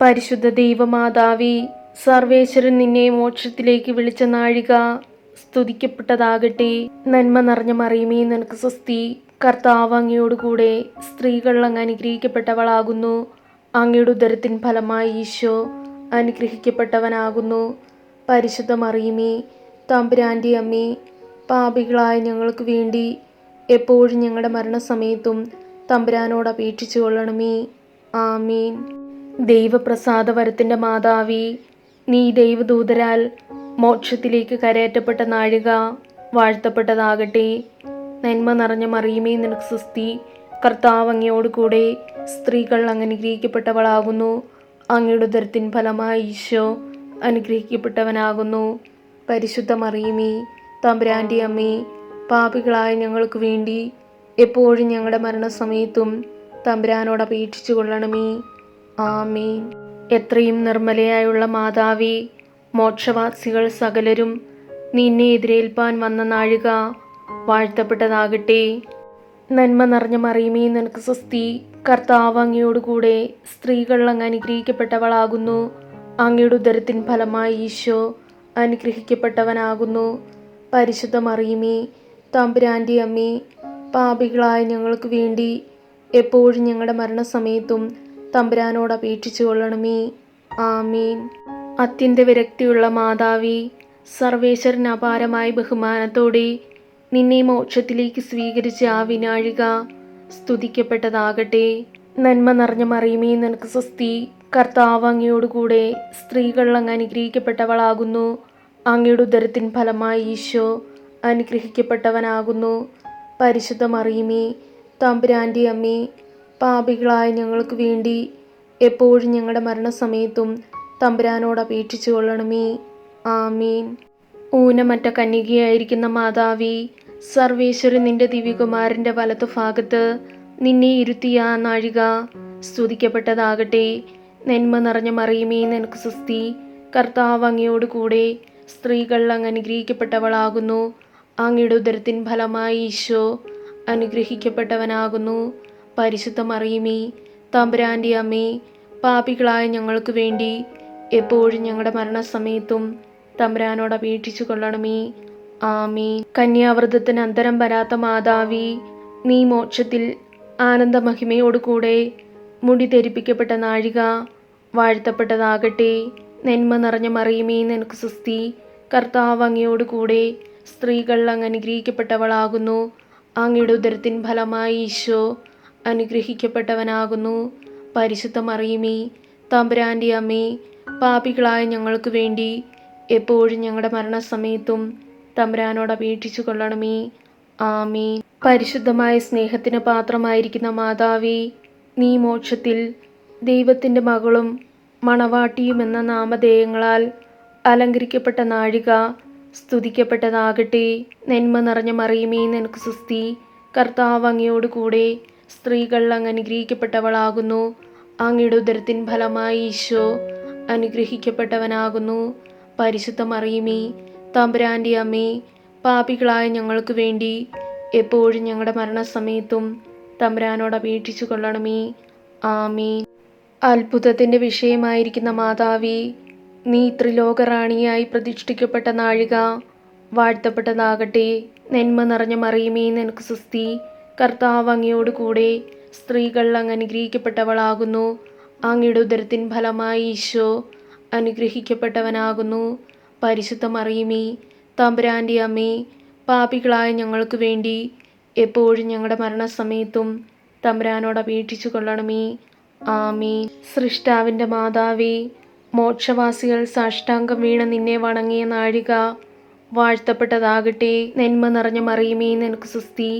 പരിശുദ്ധ ദൈവമാതാവി സർവേശ്വരൻ നിന്നെ മോക്ഷത്തിലേക്ക് വിളിച്ച നാഴിക സ്തുതിക്കപ്പെട്ടതാകട്ടെ. നന്മ നിറഞ്ഞ മറിയുമേ നിനക്ക് സ്വസ്തി. കർത്താവ് അങ്ങയോടുകൂടെ സ്ത്രീകൾ അങ്ങ് അനുഗ്രഹിക്കപ്പെട്ടവളാകുന്നു. അങ്ങയുടെ ഉദരത്തിൻ ഫലമായി ഈശോ അനുഗ്രഹിക്കപ്പെട്ടവനാകുന്നു. പരിശുദ്ധ മറിയുമേ തമ്പുരാന്റെ അമ്മേ പാപികളായ ഞങ്ങൾക്ക് വേണ്ടി എപ്പോഴും ഞങ്ങളുടെ മരണസമയത്തും തമ്പുരാനോട് അപേക്ഷിച്ചു കൊള്ളണമേ ആമീൻ. ദൈവപ്രസാദവരത്തിന്റെ മാതാവി നീ ദൈവദൂതരാൽ മോക്ഷത്തിലേക്ക് കരയറ്റപ്പെട്ട നാഴിക വാഴ്ത്തപ്പെട്ടതാകട്ടെ. നന്മ നിറഞ്ഞ മറിയുമേ നിനക്ക് സുസ്തി കർത്താവ് അങ്ങയോടുകൂടെ സ്ത്രീകൾ അങ്ങ് അനുഗ്രഹിക്കപ്പെട്ടവളാകുന്നു അങ്ങയുടെ ഉദരത്തിൻ ഫലമായി ഈശോ അനുഗ്രഹിക്കപ്പെട്ടവനാകുന്നു. പരിശുദ്ധ മറിയുമേ തമ്പുരാന്റെ അമ്മേ പാപികളായ ഞങ്ങൾക്ക് വേണ്ടി എപ്പോഴും ഞങ്ങളുടെ മരണസമയത്തും തമ്പുരാനോട് അപേക്ഷിച്ചു കൊള്ളണമേ ആമേൻ. എത്രയും നിർമ്മലയായുള്ള മാതാവി മോക്ഷവാസികൾ സകലരും നിന്നെ എതിരേൽപ്പാൻ വന്ന നാഴിക വാഴ്ത്തപ്പെട്ടതാകട്ടെ. നന്മ നിറഞ്ഞ മറിയുമേ നിനക്ക് സ്വസ്തി. കർത്താവ് അങ്ങയോടുകൂടെ സ്ത്രീകൾ അങ്ങ് അനുഗ്രഹിക്കപ്പെട്ടവളാകുന്നു. അങ്ങയുടെ ഉദരത്തിൻ ഫലമായി ഈശോ അനുഗ്രഹിക്കപ്പെട്ടവനാകുന്നു. പരിശുദ്ധ മറിയുമേ തമ്പുരാന്റെ അമ്മേ പാപികളായ ഞങ്ങൾക്ക് വേണ്ടി എപ്പോഴും ഞങ്ങളുടെ മരണസമയത്തും തമ്പുരാനോട് അപേക്ഷിച്ചു കൊള്ളണമേ. ആമീൻ. അത്യന്ത വിരക്തിയുള്ള മാതാവി സർവേശ്വരൻ അപാരമായ ബഹുമാനത്തോടെ നിന്നെ മോക്ഷത്തിലേക്ക് സ്വീകരിച്ച ആ വിനാഴിക സ്തുതിക്കപ്പെട്ടതാകട്ടെ. നന്മ നിറഞ്ഞ മറിയുമേ നിനക്ക് സ്വസ്തി. കർത്താവ് അങ്ങയോടുകൂടെ സ്ത്രീകൾ അങ്ങ് അനുഗ്രഹിക്കപ്പെട്ടവളാകുന്നു. അങ്ങയുടെ ഉദരത്തിൻ ഫലമായി ഈശോ അനുഗ്രഹിക്കപ്പെട്ടവനാകുന്നു. പരിശുദ്ധ മറിയുമേ തമ്പുരാന്റെ അമ്മേ പാപികളായ ഞങ്ങൾക്ക് വേണ്ടി എപ്പോഴും ഞങ്ങളുടെ മരണസമയത്തും തമ്പുരാനോട് അപേക്ഷിച്ചു കൊള്ളണമേ. ആമീൻ. ഊനമറ്റ കന്യകയായിരിക്കുന്ന മാതാവി സർവേശ്വരൻ നിന്റെ ദിവ്യകുമാരന്റെ വലത്തു ഭാഗത്ത് നിന്നെ ഇരുത്തിയ നാഴിക സ്തുതിക്കപ്പെട്ടതാകട്ടെ. നന്മ നിറഞ്ഞ മറിയുമേ നിനക്ക് സുസ്തി കർത്താവ് അങ്ങയോട് കൂടെ സ്ത്രീകൾ അങ്ങ് അനുഗ്രഹിക്കപ്പെട്ടവളാകുന്നു. അങ്ങയുടെ ഉദരത്തിൻ ഫലമായി ഈശോ അനുഗ്രഹിക്കപ്പെട്ടവനാകുന്നു. പരിശുദ്ധ മറിയുമേ തമ്പുരാന്റെ അമ്മേ പാപികളായ ഞങ്ങൾക്ക് വേണ്ടി എപ്പോഴും ഞങ്ങളുടെ മരണസമയത്തും തമ്പുരാനോട് അപേക്ഷിച്ചു കൊള്ളണമേ. ആമേ കന്യാവ്രതത്തിന് അന്തരം വരാത്ത മാതാവി നീ മോക്ഷത്തിൽ ആനന്ദമഹിമയോടുകൂടെ മുടി ധരിപ്പിക്കപ്പെട്ട നാഴിക വാഴ്ത്തപ്പെട്ടതാകട്ടെ. നന്മ നിറഞ്ഞ മറിയുമേ നിനക്ക് സുസ്തി കർത്താവ് അങ്ങയോടുകൂടെ സ്ത്രീകൾ അങ്ങ് അനുഗ്രഹിക്കപ്പെട്ടവളാകുന്നു. അങ്ങയുടെ ഉദരത്തിൻ ഫലമായി ഈശോ അനുഗ്രഹിക്കപ്പെട്ടവനാകുന്നു. പരിശുദ്ധ മറിയുമേ തമ്പുരാന്റെ അമ്മേ പാപികളായ ഞങ്ങൾക്ക് വേണ്ടി എപ്പോഴും ഞങ്ങളുടെ മരണസമയത്തും തമ്പുരാനോട് അപേക്ഷിച്ചു കൊള്ളണമേ. ആമീൻ. പരിശുദ്ധമായ സ്നേഹത്തിന് പാത്രമായിരിക്കുന്ന മാതാവേ നീ മോക്ഷത്തിൽ ദൈവത്തിന്റെ മകളും മണവാട്ടിയും എന്ന നാമധേയങ്ങളാൽ അലങ്കരിക്കപ്പെട്ട നാഴിക സ്തുതിക്കപ്പെട്ടതാകട്ടെ. നന്മ നിറഞ്ഞ മറിയുമേ നിനക്ക് സുസ്തി കർത്താവ് അങ്ങയോടുകൂടെ സ്ത്രീകൾ അങ്ങ് അനുഗ്രഹിക്കപ്പെട്ടവളാകുന്നു അങ്ങയുടെ ഉദരത്തിൻ ഫലമായി ഈശോ അനുഗ്രഹിക്കപ്പെട്ടവനാകുന്നു. പരിശുദ്ധ മറിയുമേ തമ്പുരാന്റെ അമ്മേ പാപികളായ ഞങ്ങൾക്ക് വേണ്ടി എപ്പോഴും ഞങ്ങളുടെ മരണസമയത്തും തമ്പുരാനോട് അപേക്ഷിച്ചു കൊള്ളണമേ. ആമീൻ. അത്ഭുതത്തിന്റെ വിഷയമായിരിക്കുന്ന മാതാവി നീ ത്രിലോകറാണിയായി പ്രതിഷ്ഠിക്കപ്പെട്ട നാഴിക വാഴ്ത്തപ്പെട്ടതാകട്ടെ. നന്മ നിറഞ്ഞ മറിയുമേ നിനക്ക് സുസ്തി കർത്താവ് അങ്ങയോട് കൂടെ സ്ത്രീകൾ അങ്ങ് അനുഗ്രഹിക്കപ്പെട്ടവളാകുന്നു അങ്ങയുടെ ഉദരത്തിൻ ഫലമായി ഈശോ അനുഗ്രഹിക്കപ്പെട്ടവനാകുന്നു. പരിശുദ്ധ മറിയുമേ തമ്പുരാന്റെ അമ്മേ പാപികളായ ഞങ്ങൾക്ക് വേണ്ടി എപ്പോഴും ഞങ്ങളുടെ മരണസമയത്തും തമ്പുരാനോട് അപേക്ഷിച്ചു കൊള്ളണമേ. ആമേ സൃഷ്ടാവിന്റെ മാതാവേ മോക്ഷവാസികൾ സാഷ്ടാംഗം വീണ നിന്നെ വണങ്ങിയ നാഴിക വാഴ്ത്തപ്പെട്ടതാകട്ടെ. നന്മ നിറഞ്ഞ മറിയുമേ നിനക്ക് സുസ്തി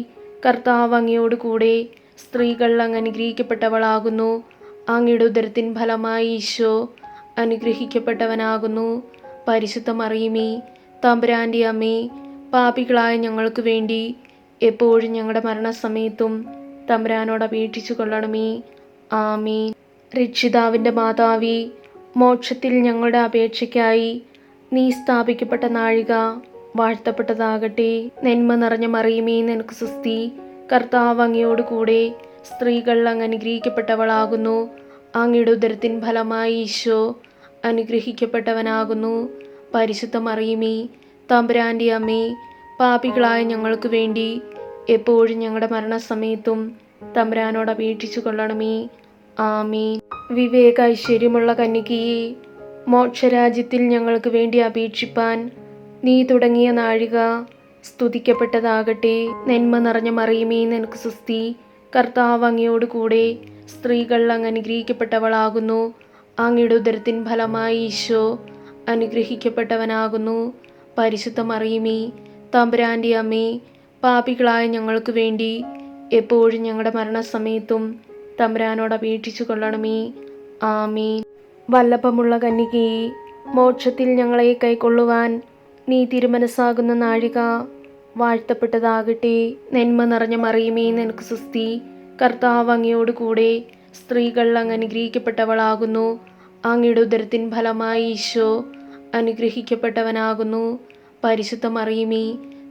കർത്താവ് അങ്ങയോട് കൂടെ സ്ത്രീകൾ അങ്ങ് അനുഗ്രഹിക്കപ്പെട്ടവളാകുന്നു അങ്ങയുടെ ഉദരത്തിൻ ഫലമായി ഈശോ അനുഗ്രഹിക്കപ്പെട്ടവനാകുന്നു. പരിശുദ്ധ മറിയുമേ തമ്പുരാന്റെ അമ്മേ പാപികളായ ഞങ്ങൾക്ക് വേണ്ടി എപ്പോഴും ഞങ്ങളുടെ മരണസമയത്തും തമ്പുരാനോട് അപേക്ഷിച്ചു കൊള്ളണമേ. ആമീൻ. രക്ഷിതാവിന്റെ മാതാവി മോക്ഷത്തിൽ ഞങ്ങളുടെ അപേക്ഷയ്ക്കായി നീ സ്ഥാപിക്കപ്പെട്ട നാഴിക വാഴ്ത്തപ്പെട്ടതാകട്ടെ. നന്മ നിറഞ്ഞ മറിയുമേ നിനക്ക് സുസ്തി കർത്താവ് അങ്ങയോട് കൂടെ സ്ത്രീകൾ അങ്ങ് അനുഗ്രഹിക്കപ്പെട്ടവളാകുന്നു. അങ്ങയുടെ ഉദരത്തിൻ ഫലമായി ഈശോ അനുഗ്രഹിക്കപ്പെട്ടവനാകുന്നു. പരിശുദ്ധ മറിയമേ തമ്പുരാന്റെ അമ്മേ പാപികളായ ഞങ്ങൾക്ക് വേണ്ടി എപ്പോഴും ഞങ്ങളുടെ മരണസമയത്തും തമ്പുരാനോട് അപേക്ഷിച്ചു കൊള്ളണമേ. ആമീൻ. വിവേക ഐശ്വര്യമുള്ള കന്യകയെ മോക്ഷരാജ്യത്തിൽ ഞങ്ങൾക്ക് വേണ്ടി അപേക്ഷിപ്പാൻ നീ തുടങ്ങിയ നാഴിക സ്തുതിക്കപ്പെട്ടതാകട്ടെ. നന്മ നിറഞ്ഞ മറിയുമേ നിനക്ക് സുസ്തി കർത്താവ് അങ്ങയോട് കൂടെ സ്ത്രീകൾ അങ്ങ് അനുഗ്രഹിക്കപ്പെട്ടവളാകുന്നു. അങ്ങയുടെ ഉദരത്തിൻ ഫലമായി ഈശോ അനുഗ്രഹിക്കപ്പെട്ടവനാകുന്നു. പരിശുദ്ധ മറിയുമേ തമ്പുരാന്റെ അമ്മേ പാപികളായ ഞങ്ങൾക്ക് വേണ്ടി എപ്പോഴും ഞങ്ങളുടെ മരണസമയത്തും തമ്പുരാനോട് അപേക്ഷിച്ചു കൊള്ളണമേ. ആമീൻ. വല്ലഭമുള്ള കന്യകയെ മോക്ഷത്തിൽ ഞങ്ങളെ കൈക്കൊള്ളുവാൻ നീ തിരുമനസ്സാകുന്ന നാഴിക വാഴ്ത്തപ്പെട്ടതാകട്ടെ. നന്മ നിറഞ്ഞ മറിയുമേ നിനക്ക് സുസ്തി കർത്താവ് അങ്ങയോട് കൂടെ സ്ത്രീകൾ അങ്ങ് അനുഗ്രഹിക്കപ്പെട്ടവളാകുന്നു. അങ്ങയുടെ ഉദരത്തിൻ ഫലമായി ഈശോ അനുഗ്രഹിക്കപ്പെട്ടവനാകുന്നു. പരിശുദ്ധ മറിയുമേ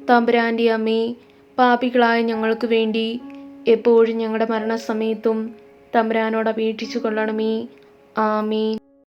തമ്പുരാന്റെ അമ്മേ പാപികളായ ഞങ്ങൾക്ക് വേണ്ടി എപ്പോഴും ഞങ്ങളുടെ മരണസമയത്തും തമ്പുരാനോട് അപേക്ഷിച്ചു കൊള്ളണമേ. ആമീൻ.